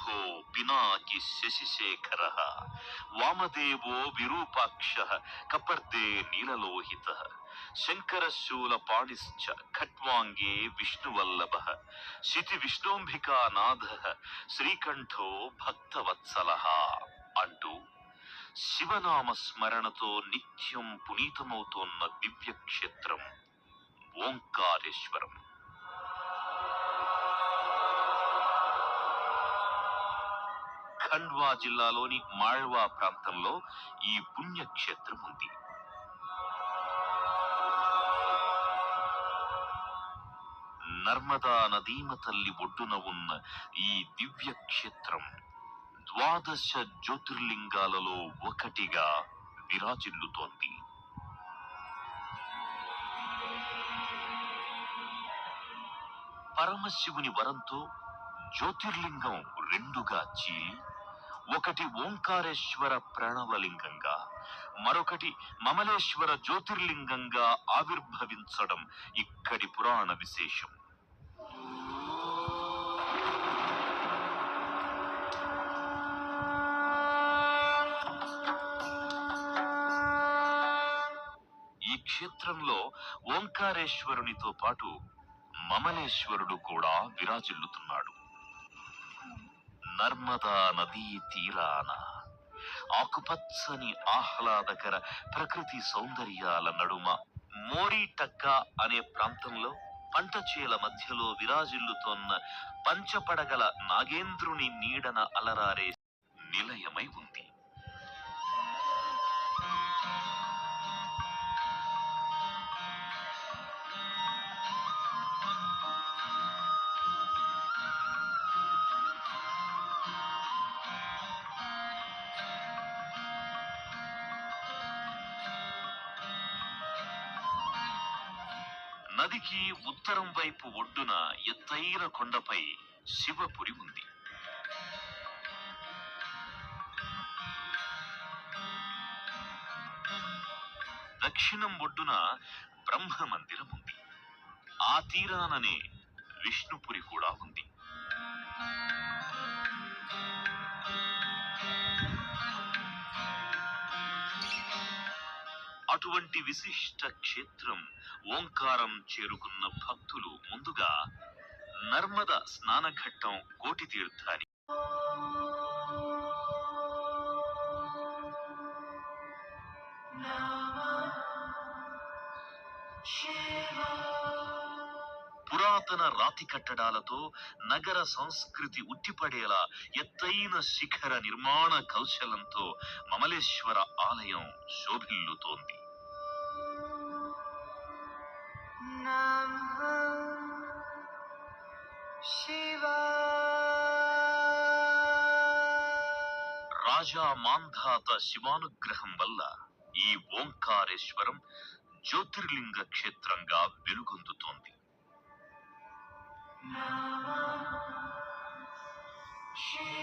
భో పినాకి శశిశేఖర వామదేవో విరూపాక్ష కపర్దే నీలలోహిత శంకరశూల పాణిశ్చ ఖట్వాంగే విష్ణువల్లభ శితి విష్ణోంభికానాథ శ్రీకంఠో భక్తవత్సల అంటూ శివనామ స్మరణతో నిత్యం పునీతమవుతోన్న దివ్య క్షేత్రం ఓంకారేశ్వరం ఖండ్వా జిల్లాలోని మాళ్వా ప్రాంతంలో ఈ పుణ్యక్షేత్రం ఉంది. నర్మదా నదీమ తల్లి ఒడ్డున ఉన్న ఈ దివ్య క్షేత్రం ద్వాదశ జ్యోతిర్లింగాలలో ఒకటిగా విరాజిల్లుతోంది. పరమశివుని వరంతో జ్యోతిర్లింగం రెండుగా చీలి ఒకటి ఓంకారేశ్వర ప్రణవలింగంగా మరొకటి మమలేశ్వర జ్యోతిర్లింగంగా ఆవిర్భవించడం ఇక్కడి పురాణ విశేషం. ఈ క్షేత్రంలో ఓంకారేశ్వరునితో పాటు మమలేశ్వరుడు కూడా విరాజిల్లుతున్నాడు. నర్మదా నదీ తీరాన. ఆకుపచ్చని ఆహ్లాదకర ప్రకృతి సౌందర్యాల నడుమ మోరీటక్క అనే ప్రాంతంలో పంట చేల మధ్యలో విరాజిల్లుతోన్న పంచపడగల నాగేంద్రుని నీడన అలరారే నిలయమై ఉంది. నదికి ఉత్తరం వైపు ఒడ్డున ఎత్తైన కొండపై శివపురి ఉంది. దక్షిణం ఒడ్డున బ్రహ్మ మందిరం ఉంది. ఆ తీరాననే విష్ణుపురి కూడా ఉంది. అటువంటి విశిష్ట క్షేత్రం ఓంకారం చేరుకున్న భక్తులు ముందుగా నర్మద స్నానఘట్టం కోటి తీర్థాన్ని పురాతన రాతి కట్టడాలతో నగర సంస్కృతి ఉట్టిపడేలా ఎత్తైన శిఖర నిర్మాణ కౌశలంతో మమలేశ్వర ఆలయం శోభిల్లుతోంది. రాజా మాంధాత శివానుగ్రహం వల్ల ఈ ఓంకారేశ్వరం జ్యోతిర్లింగ క్షేత్రంగా వెలుగొందుతోంది. शिव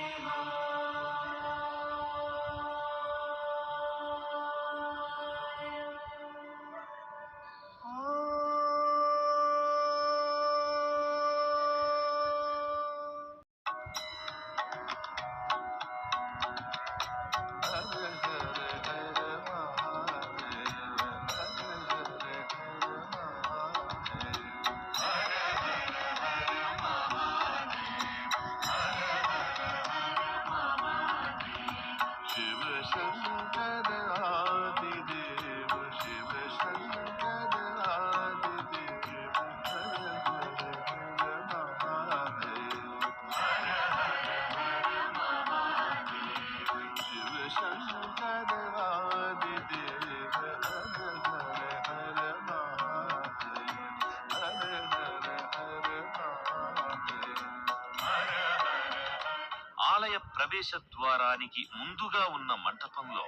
ప్రవేశ ద్వారానికి ముందుగా ఉన్న మంటపంలో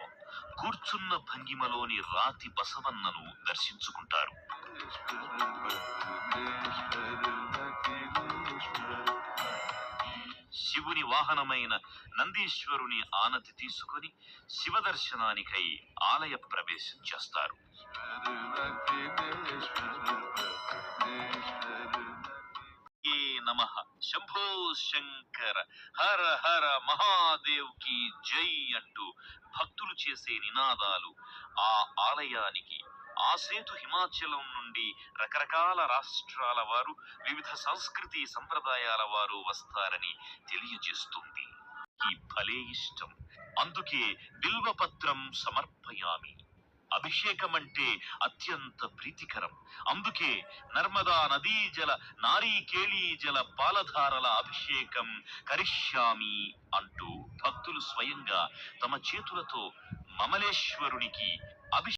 కూర్చున్న భంగిమలోని రాతి బసవన్నను దర్శించుకుంటారు. శివుని వాహనమైన నందీశ్వరుని ఆనతి తీసుకొని శివ దర్శనానికై ఆలయ ప్రవేశం చేస్తారు. శంభో శంకర హర హర మహాదేవ్కి జై అంటూ భక్తులు చేసే నినాదాలు ఆ ఆలయానికి. ఆ సేతు హిమాచలం నుండి రకరకాల రాష్ట్రాల వారు వివిధ సంస్కృతి సంప్రదాయాల వారు వస్తారని తెలియజేస్తుంది. ఈ భలే ఇష్టం. అందుకే బిల్వపత్రం సమర్పయామి. అభిషేకం అంటే అత్యంత ప్రీతికరం. అందుకే నర్మదా నదీ జల నారీకేళీ జల పాలధారల అభిషేకం కరిష్యామి అంటూ భక్తులు స్వయంగా తమ చేతులతో మమలేశ్వరునికి అభిషేకం